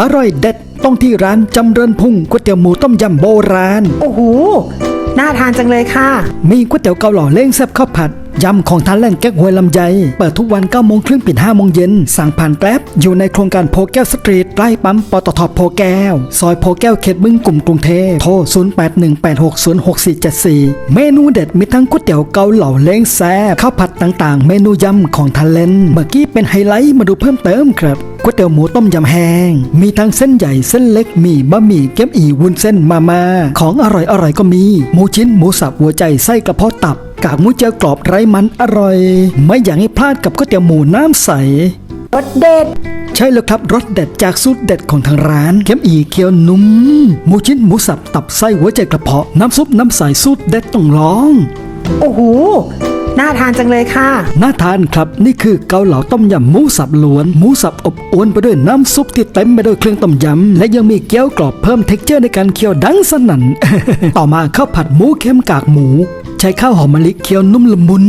อร่อยเด็ดต้องที่ร้านจำเริญพุงก๋วยเตี๋ยวหมูต้มยำโบราณ โอ้โห น่าทานจังเลยค่ะ มีก๋วยเตี๋ยวเกาเหลาเล้งแซ่บข้าวผัด ยำของทานเล่นแก๊กหวยลำไย เปิดทุกวัน9โมงครึ่งปิด5โมงเย็น สั่งผ่านแกร็บอยู่ในโครงการโพแก้วสตรีทใกล้ปั๊มปตทโพแก้ว ซอยโพแก้วเขตบึงกลุ่มกรุงเทพโทร 0818606474 เมนูเด็ดมีทั้งก๋วยเตี๋ยวเกาเหลาเล้งแซ่บข้าวผัดต่างๆ เมนูยำของทานเล่นเมื่อกี้เป็นไฮไลท์มาดูเพิ่มเติมครับก๋วยเตี๋ยวหมูต้มยำแห้ง มีทั้งเส้นใหญ่เส้นเล็กมีบะหมี่เกี๊ยวอีวุ้นเส้นมามาของอร่อยอร่อยๆก็มี หมูชิ้นหมูสับหัวใจไส้กระเพาะตับ กากหมูเจียวกรอบไร้มันอร่อย ไม่อยากให้พลาดกับก๋วยเตี๋ยวหมูน้ำใส รสเด็ด ใช่แล้วครับรสเด็ดจากสูตรเด็ดของทางร้านเกี๊ยวอีเคียวนุ่มหมูชิ้นหมูสับตับไส้หัวใจกระเพาะน้ำซุปน้ำใสสูตรเด็ดต้องลอง โอ้โห น่าทานจังเลยค่ะ น่าทานครับนี่คือเกาเหลาต้มยำหมูสับล้วนหมูสับอบอวนไปด้วยน้ำซุปที่เต็มไปด้วยเครื่องต้มยำและยังมีเกี๊ยวกรอบเพิ่มเท็กเจอร์ในการเคี่ยวดังสนั่น ต่อมาข้าวผัดหมูเค็มกากหมู ใช้ข้าวหอมมะลิเคี่ยวนุ่มละมุน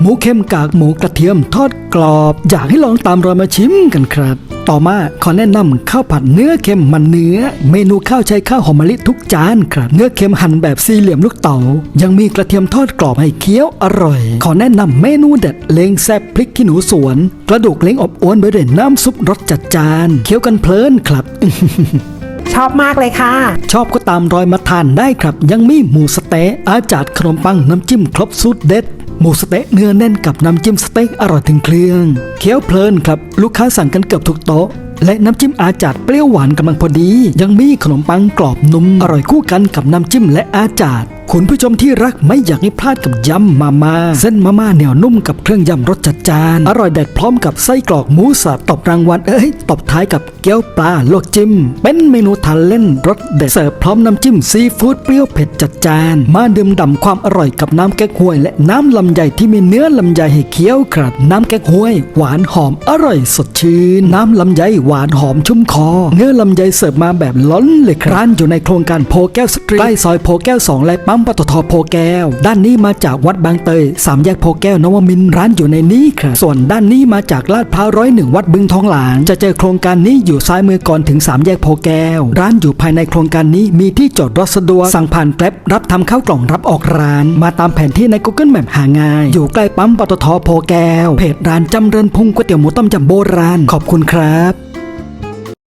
หมูเค็มกากหมูกระเทียมทอดกรอบ อยากให้ลองตามรอยมาชิมกันครับ ต่อมาขอแนะนำข้าวผัดเนื้อเค็มมันเนื้อ เมนูข้าวใช้ข้าวหอมมะลิทุกจานครับเนื้อเค็มหั่นแบบสี่เหลี่ยมลูกเต๋ายังมีกระเทียมทอดกรอบให้เคี้ยวอร่อย ขอแนะนำเมนูเด็ดเล้งแซ่บพริกขี้หนูสวน กระดูกเล้งอบอวนไปด้วยน้ำซุปรสจัดจานเคี้ยวกันเพลินครับชอบมากเลยค่ะ ชอบก็ตามรอยมาทานได้ครับ ยังมีหมูสะเต๊ะอาจาดขนมปังน้ำจิ้มครบสูตรเด็ด หมูสเต๊ะเนื้อแน่นกับน้ำจิ้มสเต็กอร่อยถึงเครื่อง เคี้ยวเพลินครับ ลูกค้าสั่งกันเกือบทุกโต๊ะ และน้ำจิ้มอาจาดเปรี้ยวหวานกำลังพอดี ยังมีขนมปังกรอบนุ่มอร่อยคู่กันกับน้ำจิ้มและอาจาด คุณผู้ชมที่รักไม่อยากให้พลาดกับยำมาม่าเส้นมาม่าเหนียวนุ่มกับเครื่องยำรสจัดจาน อร่อยเด็ดพร้อมกับไส้กรอกหมูสับตบรางวัลเอ้ยตบท้ายกับเกี๊ยวปลาลวกจิ้ม เป็นเมนูทานเล่นรสเด็ดเสิร์ฟพร้อมน้ำจิ้มซีฟู้ดเปรี้ยวเผ็ดจัดจาน มาดื่มด่ำความอร่อยกับน้ำแก๊กฮวย และน้ำลำไยที่มีเนื้อลำไยให้เคี้ยวครับน้ำแก๊กฮวย หวานหอมอร่อยสดชื่นน้ำลำไยหวานหอมชุ่มคอ เนื้อลำไยเสิร์ฟมาแบบล้นเลยครับร้านอยู่ในโครงการโพแก้วสตรีทใกล้ซอยโพแก้ว2และปั๊มปตทโพแก้ว ด้านนี้มาจากวัดบางเตยสามแยกโพแก้วนวมินร้านอยู่ในนี้ครับส่วนด้านนี้มาจากลาดพร้าวร้อยหนึ่งวัดบึงทองหลาง จะเจอโครงการนี้อยู่ซ้ายมือก่อนถึงสามแยกโพแก้ว ร้านอยู่ภายในโครงการนี้มีที่จอดรถสะดวกสั่งผ่านแกร็บรับทำข้าวกล่องรับออกร้าน มาตามแผนที่ใน Google Map หาง่าย อยู่ใกล้ปั๊มปตทโพแก้วเพจร้านจำเริญพุงก๋วยเตี๋ยวหมูต้มยำโบราณขอบคุณครับ